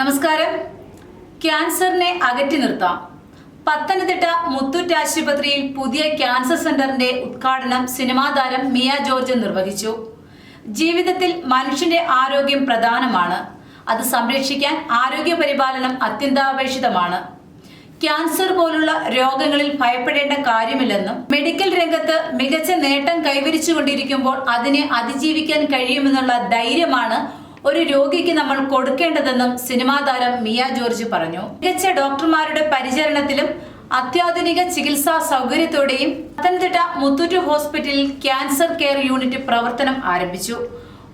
നമസ്കാരം. ക്യാൻസറിനെ അകറ്റി നിർത്താം. പത്തനംതിട്ട മുത്തൂറ്റ് ആശുപത്രിയിൽ പുതിയ ക്യാൻസർ സെന്ററിന്റെ ഉദ്ഘാടനം സിനിമാ താരം മിയ ജോർജ് നിർവഹിച്ചു. ജീവിതത്തിൽ മനുഷ്യന്റെ ആരോഗ്യം പ്രധാനമാണ്. അത് സംരക്ഷിക്കാൻ ആരോഗ്യ പരിപാലനം അത്യന്താപേക്ഷിതമാണ്. ക്യാൻസർ പോലുള്ള രോഗങ്ങളിൽ ഭയപ്പെടേണ്ട കാര്യമില്ലെന്നും മെഡിക്കൽ രംഗത്ത് മികച്ച നേട്ടം കൈവരിച്ചുകൊണ്ടിരിക്കുമ്പോൾ അതിനെ അതിജീവിക്കാൻ കഴിയുമെന്നുള്ള ധൈര്യമാണ് ഒരു രോഗിക്ക് നമ്മൾ കൊടുക്കേണ്ടതെന്നും സിനിമാ താരം മിയ ജോർജ് പറഞ്ഞു. മികച്ച ഡോക്ടർമാരുടെ പരിചരണത്തിലും അത്യാധുനിക ചികിത്സാ സൗകര്യത്തോടെയും പത്തനംതിട്ട മുത്തൂറ്റ് ഹോസ്പിറ്റലിൽ ക്യാൻസർ കെയർ യൂണിറ്റ് പ്രവർത്തനം ആരംഭിച്ചു.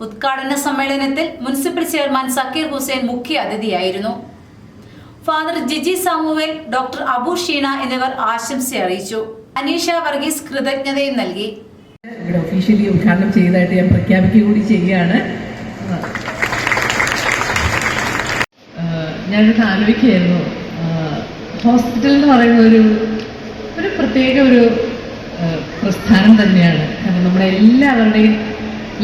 ഉദ്ഘാടന സമ്മേളനത്തിൽ മുനിസിപ്പൽ ചെയർമാൻ സക്കീർ ഹുസൈൻ മുഖ്യ അതിഥിയായിരുന്നു. ഫാദർ ജിജി സാമുവേൽ ഡോക്ടർ അബു ഷീന എന്നിവർ ആശംസ അറിയിച്ചു. അനീഷ വർഗീസ് കൃതജ്ഞതയും നൽകി. ഇവിടെ ഒഫീഷ്യലി ഉദ്ഘാടനം ചെയ്തതായിട്ട് ഞാൻ പ്രഖ്യാപിക്കുക കൂടി ചെയ്യുകയാണ്. ഞാനൊക്കെ ആലോചിക്കുകയായിരുന്നു. ഹോസ്പിറ്റൽ എന്ന് പറയുന്ന ഒരു ഒരു പ്രത്യേക ഒരു പ്രസ്ഥാനം തന്നെയാണ്. കാരണം നമ്മുടെ എല്ലാവരുടെയും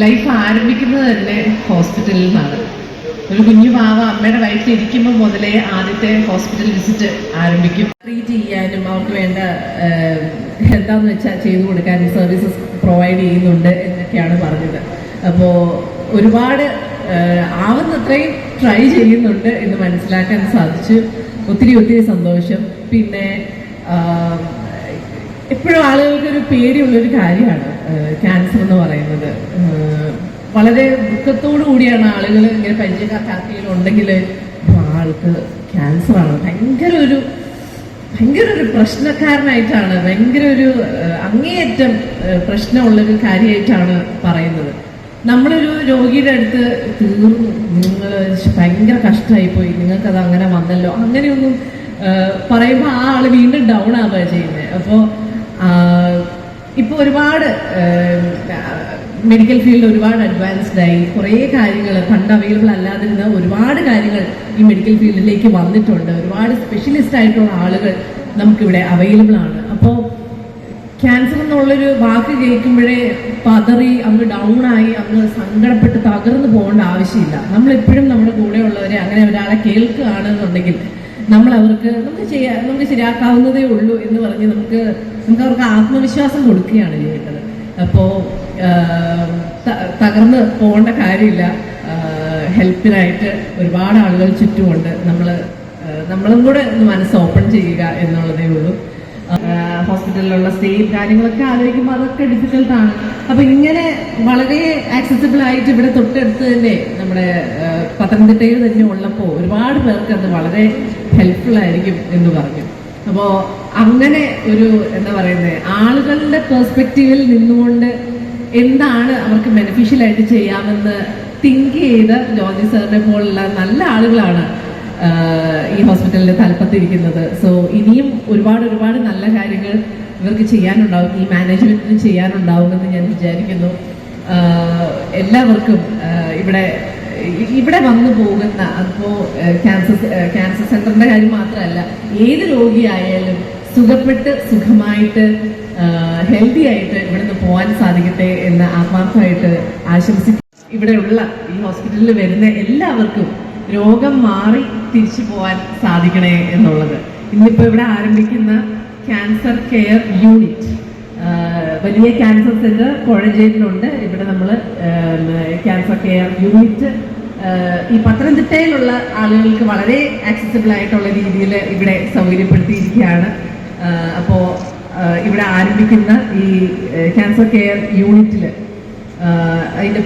ലൈഫ് ആരംഭിക്കുന്നത് തന്നെ ഹോസ്പിറ്റലിൽ നിന്നാണ്. ഒരു കുഞ്ഞു പാവ അമ്മയുടെ വയറ്റിൽ ഇരിക്കുമ്പോൾ മുതലേ ആദ്യത്തെ ഹോസ്പിറ്റൽ വിസിറ്റ് ആരംഭിക്കും. ട്രീറ്റ് ചെയ്യാനും അവർക്ക് വേണ്ട എന്താന്ന് വെച്ചാൽ ചെയ്തു കൊടുക്കാനും സർവീസസ് പ്രൊവൈഡ് ചെയ്യുന്നുണ്ട് എന്നൊക്കെയാണ് പറഞ്ഞത്. അപ്പോൾ ഒരുപാട് ആവുന്നത്രയും ട്രൈ ചെയ്യുന്നുണ്ട് എന്ന് മനസ്സിലാക്കാൻ സാധിച്ചു. ഒത്തിരി ഒത്തിരി സന്തോഷം. പിന്നെ എപ്പോഴും ആളുകൾക്ക് ഒരു പേടിയുള്ളൊരു കാര്യമാണ് ക്യാൻസർ എന്ന് പറയുന്നത്. വളരെ ദുഃഖത്തോടു കൂടിയാണ് ആളുകൾ ഇങ്ങനെ പരിചയക്കാർക്കെങ്കിലും ആൾക്ക് ക്യാൻസറാണ് ഭയങ്കര ഒരു ഭയങ്കര ഒരു പ്രശ്നക്കാരനായിട്ടാണ് ഭയങ്കര ഒരു അങ്ങേയറ്റം പ്രശ്നമുള്ളൊരു കാര്യമായിട്ടാണ് പറയുന്നത്. നമ്മളൊരു രോഗിയുടെ അടുത്ത് തീർന്നു. നിങ്ങൾ ഭയങ്കര കഷ്ടമായി പോയി നിങ്ങൾക്കത് അങ്ങനെ വന്നല്ലോ. അങ്ങനെയൊന്നും പറയുമ്പോൾ ആ ആൾ വീണ്ടും ഡൗൺ ആവുക ചെയ്യുന്നത് അപ്പോൾ ഇപ്പോൾ ഒരുപാട് മെഡിക്കൽ ഫീൽഡ് ഒരുപാട് അഡ്വാൻസ്ഡ് ആയി. കുറേ കാര്യങ്ങൾ പണ്ട് അവൈലബിൾ അല്ലാതിരുന്ന ഒരുപാട് കാര്യങ്ങൾ ഈ മെഡിക്കൽ ഫീൽഡിലേക്ക് വന്നിട്ടുണ്ട്. ഒരുപാട് സ്പെഷ്യലിസ്റ്റ് ആയിട്ടുള്ള ആളുകൾ നമുക്കിവിടെ അവൈലബിൾ ആണ്. ക്യാൻസർ എന്നുള്ളൊരു വാക്ക് കേൾക്കുമ്പോഴേ പതറി അങ്ങ് ഡൗൺ ആയി അങ്ങ് സങ്കടപ്പെട്ട് തകർന്നു പോകേണ്ട ആവശ്യമില്ല. നമ്മളെപ്പോഴും നമ്മുടെ കൂടെയുള്ളവരെ അങ്ങനെ ഒരാളെ കേൾക്കുകയാണെന്നുണ്ടെങ്കിൽ നമ്മൾ അവർക്ക് നമുക്ക് ചെയ്യാ നമുക്ക് ശരിയാക്കാവുന്നതേ ഉള്ളൂ എന്ന് പറഞ്ഞ് നമുക്ക് നമുക്ക് അവർക്ക് ആത്മവിശ്വാസം കൊടുക്കുകയാണ് ചെയ്യേണ്ടത്. അപ്പോൾ തകർന്ന് പോകേണ്ട കാര്യമില്ല. ഹെൽപ്പിനായിട്ട് ഒരുപാട് ആളുകൾ ചുറ്റുമുണ്ട്. നമ്മൾ നമ്മളും കൂടെ മനസ്സ് ഓപ്പൺ ചെയ്യുക എന്നുള്ളതേ ഉള്ളൂ. ഹോസ്പിറ്റലിലുള്ള സ്റ്റേയും കാര്യങ്ങളൊക്കെ ആലോചിക്കുമ്പോൾ അതൊക്കെ ഡിഫിക്കൽട്ടാണ് അപ്പൊ ഇങ്ങനെ വളരെ ആക്സസിബിൾ ആയിട്ട് ഇവിടെ തൊട്ടടുത്ത് തന്നെ നമ്മുടെ പത്തനംതിട്ടയിൽ തന്നെ ഉള്ളപ്പോൾ ഒരുപാട് പേർക്ക് അത് വളരെ ഹെൽപ്ഫുൾ ആയിരിക്കും എന്ന് പറഞ്ഞു. അപ്പോൾ അങ്ങനെ ഒരു എന്താ പറയുന്നത് ആളുകളുടെ പെർസ്പെക്റ്റീവിൽ നിന്നുകൊണ്ട് എന്താണ് അവർക്ക് ബെനിഫിഷ്യൽ ആയിട്ട് ചെയ്യാമെന്ന് തിങ്ക് ചെയ്ത ജോർജി സാറിനെ പോലുള്ള നല്ല ആളുകളാണ് ഈ ഹോസ്പിറ്റലിന്റെ തലപ്പത്തിരിക്കുന്നത്. സോ ഇനിയും ഒരുപാട് ഒരുപാട് നല്ല കാര്യങ്ങൾ ഇവർക്ക് ചെയ്യാനുണ്ടാവും. ഈ മാനേജ്മെന്റിന് ചെയ്യാനുണ്ടാവുമെന്ന് ഞാൻ വിചാരിക്കുന്നു. എല്ലാവർക്കും ഇവിടെ ഇവിടെ വന്നു പോകുന്ന അതിപ്പോ ക്യാൻസർ ക്യാൻസർ സെന്ററിന്റെ കാര്യം മാത്രമല്ല ഏത് രോഗിയായാലും സുഖപ്പെട്ട് സുഖമായിട്ട് ഹെൽത്തി ആയിട്ട് ഇവിടുന്ന് പോകാൻ സാധിക്കട്ടെ എന്ന് ആത്മാർത്ഥമായിട്ട് ആശംസിക്കും ഇവിടെയുള്ള ഈ ഹോസ്പിറ്റലിൽ വരുന്ന എല്ലാവർക്കും രോഗം മാറി തിരിച്ചു പോവാൻ സാധിക്കണേ എന്നുള്ളത്. ഇന്നിപ്പോൾ ഇവിടെ ആരംഭിക്കുന്ന ക്യാൻസർ കെയർ യൂണിറ്റ്. വലിയ ക്യാൻസർ സെന്റർ കോഴഞ്ചേരിയിലുണ്ട്. ഇവിടെ നമ്മൾ ക്യാൻസർ കെയർ യൂണിറ്റ് ഈ പത്തനംതിട്ടയിലുള്ള ആളുകൾക്ക് വളരെ ആക്സസിബിൾ ആയിട്ടുള്ള രീതിയിൽ ഇവിടെ സൗകര്യപ്പെടുത്തിയിരിക്കുകയാണ്. അപ്പോൾ ഇവിടെ ആരംഭിക്കുന്ന ഈ ക്യാൻസർ കെയർ യൂണിറ്റിൽ അതിന്റെ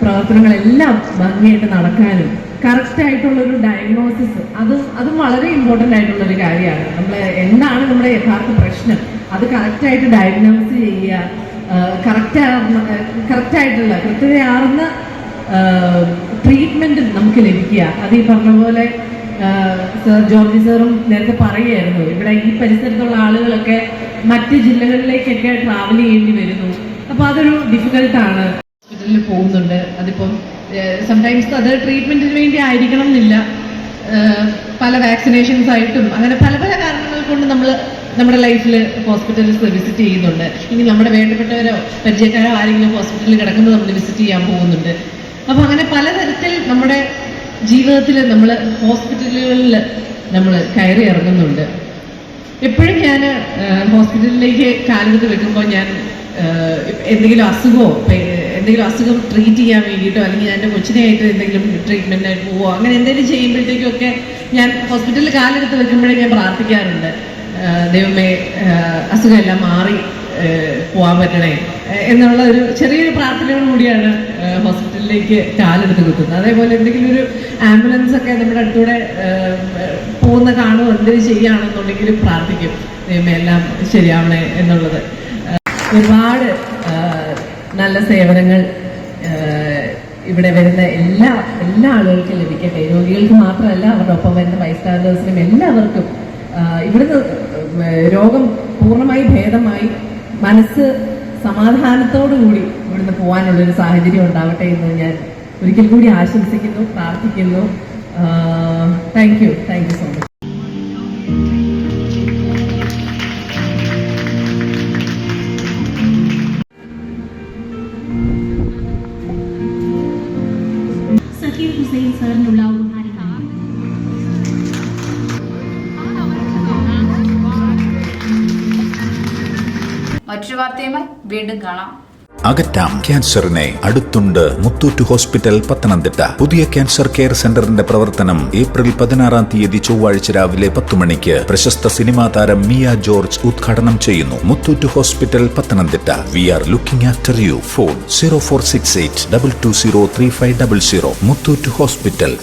പ്രവർത്തനങ്ങളെല്ലാം ഭംഗിയായിട്ട് നടക്കാനും കറക്റ്റ് ആയിട്ടുള്ള ഒരു ഡയഗ്നോസിസ് അതും അതും വളരെ ഇമ്പോർട്ടന്റ് ആയിട്ടുള്ള ഒരു കാര്യമാണ്. നമ്മൾ എന്താണ് നമ്മുടെ യഥാർത്ഥ പ്രശ്നം? അത് കറക്റ്റായിട്ട് ഡയഗ്നോസ് ചെയ്യുക കറക്റ്റ് കറക്റ്റ് ആയിട്ടുള്ള കൃത്യതയാർന്ന ട്രീറ്റ്മെന്റ് നമുക്ക് ലഭിക്കുക. അത് ഈ പറഞ്ഞ പോലെ സർ ജോർജി സാറും നേരത്തെ പറയുമായിരുന്നു ഇവിടെ ഈ പരിസരത്തുള്ള ആളുകളൊക്കെ മറ്റ് ജില്ലകളിലേക്കൊക്കെ ട്രാവൽ ചെയ്യേണ്ടി വരുന്നു. അപ്പൊ അതൊരു ഡിഫിക്കൽട്ടാണ് ഹോസ്പിറ്റലിൽ പോകുന്നുണ്ട്. അതിപ്പം സംടൈംസ് അത് ട്രീറ്റ്മെന്റിന് വേണ്ടി ആയിരിക്കണം എന്നില്ല. പല വാക്സിനേഷൻസ് ആയിട്ടും അങ്ങനെ പല പല കാരണങ്ങൾ കൊണ്ട് നമ്മൾ നമ്മുടെ ലൈഫിൽ ഹോസ്പിറ്റൽസ് വിസിറ്റ് ചെയ്യുന്നുണ്ട്. ഇനി നമ്മുടെ വേണ്ടപ്പെട്ടവരോ പരിചയക്കാരോ ആരെങ്കിലും ഹോസ്പിറ്റലിൽ കിടക്കുമ്പോൾ നമ്മൾ വിസിറ്റ് ചെയ്യാൻ പോകുന്നുണ്ട്. അപ്പോൾ അങ്ങനെ പലതരത്തിൽ നമ്മുടെ ജീവിതത്തിൽ നമ്മൾ ഹോസ്പിറ്റലുകളിൽ നമ്മൾ കയറി ഇറങ്ങുന്നുണ്ട്. എപ്പോഴും ഞാൻ ഹോസ്പിറ്റലിലേക്ക് കാലെടുത്ത് വെക്കുമ്പോൾ ഞാൻ എന്തെങ്കിലും അസുഖമോ എന്തെങ്കിലും അസുഖം ട്രീറ്റ് ചെയ്യാൻ വേണ്ടിയിട്ടോ അല്ലെങ്കിൽ എന്റെ കൊച്ചിനെയായിട്ട് എന്തെങ്കിലും ട്രീറ്റ്മെന്റായിട്ട് പോവോ അങ്ങനെ എന്തെങ്കിലും ചെയ്യുമ്പോഴത്തേക്കൊക്കെ ഞാൻ ഹോസ്പിറ്റലിൽ കാലെടുത്ത് വെക്കുമ്പോഴേ ഞാൻ പ്രാർത്ഥിക്കാറുണ്ട്. ദൈവമേ അസുഖമെല്ലാം മാറി പോകാൻ പറ്റണേ എന്നുള്ള ഒരു ചെറിയൊരു പ്രാർത്ഥനയോടുകൂടിയാണ് ഹോസ്പിറ്റലിലേക്ക് കാലെടുത്ത് കുത്തുന്നത് അതേപോലെ എന്തെങ്കിലും ഒരു ആംബുലൻസ് ഒക്കെ നമ്മുടെ അടുത്തൂടെ പോകുന്ന കാണുമോ എന്തെങ്കിലും ചെയ്യുകയാണെന്നുണ്ടെങ്കിൽ പ്രാർത്ഥിക്കും. ദൈവമേ എല്ലാം ശരിയാവണേ എന്നുള്ളത്. ഒരുപാട് നല്ല സേവനങ്ങൾ ഇവിടെ വരുന്ന എല്ലാ എല്ലാ ആളുകൾക്കും ലഭിക്കട്ടെ. രോഗികൾക്ക് മാത്രമല്ല അവരുടെ ഒപ്പം വരുന്ന ബൈസ്റ്റാൻഡേഴ്സിനും എല്ലാവർക്കും ഇവിടുന്ന് രോഗം പൂർണമായി ഭേദമായി മനസ്സ് സമാധാനത്തോടു കൂടി ഇവിടുന്ന് പോകാനുള്ളൊരു സാഹചര്യം ഉണ്ടാവട്ടെ എന്ന് ഞാൻ ഒരിക്കൽ കൂടി ആശംസിക്കുന്നു പ്രാർത്ഥിക്കുന്നു. Thank you thank you so much Zakir Hussain സാറിനുള്ള ഉപഹാരങ്ങൾ മറ്റൊരു വാർത്തയുമായി വീണ്ടും കാണാം. അകറ്റാം. ക്യാൻസറിനെ അടുത്തുണ്ട് മുത്തൂറ്റ് ഹോസ്പിറ്റൽ പത്തനംതിട്ട. പുതിയ ക്യാൻസർ കെയർ സെന്ററിന്റെ പ്രവർത്തനം ഏപ്രിൽ പതിനാറാം തീയതി ചൊവ്വാഴ്ച രാവിലെ പത്ത് മണിക്ക് പ്രശസ്ത സിനിമാ താരം മിയ ജോർജ് ഉദ്ഘാടനം ചെയ്യുന്നു. Muthoot hospital Pathanamthitta. We are looking after you. Phone zero four six eight double two zero three five double zero. Muthoot hospital.